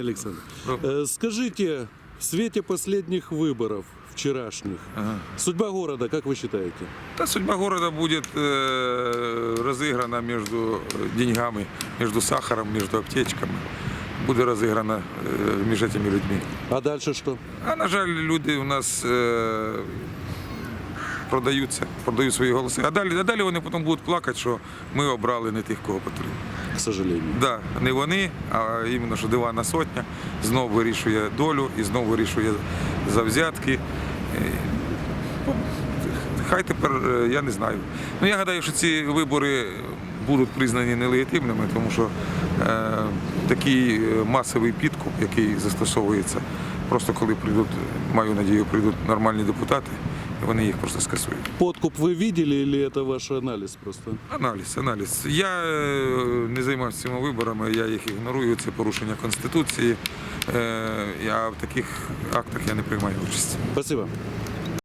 Александр. Э, Скажите, в свете последних выборов, вчерашних, Ага. судьба города, как вы считаете? Та судьба города будет э, разыграна между деньгами, между сахаром, между аптечками. Буде розіграна е, між цими людьми. А дальше что? А на жаль, люди у нас е, продаються, продають свої голоси. А далі, а далі вони потім будуть плакати, що ми обрали не тих, кого потрібно. К сожалению. Да, не вони, а іменно що дивана сотня знов вирішує долю і знов вирішує за взятки. Е, ну, Хай тепер е, я не знаю. Ну я гадаю, що ці вибори будуть признані нелегітимними, тому що е, такий е, масовий підкуп, який застосовується, просто коли прийдуть, маю надію, прийдуть нормальні депутати, вони їх просто скасують. Подкуп ви видели чи це ваш аналіз просто? Аналіз, аналіз. Я е, не займався цими виборами, я їх ігнорую, це порушення Конституції. Е, Я в таких актах я не приймаю участь. Спасибо.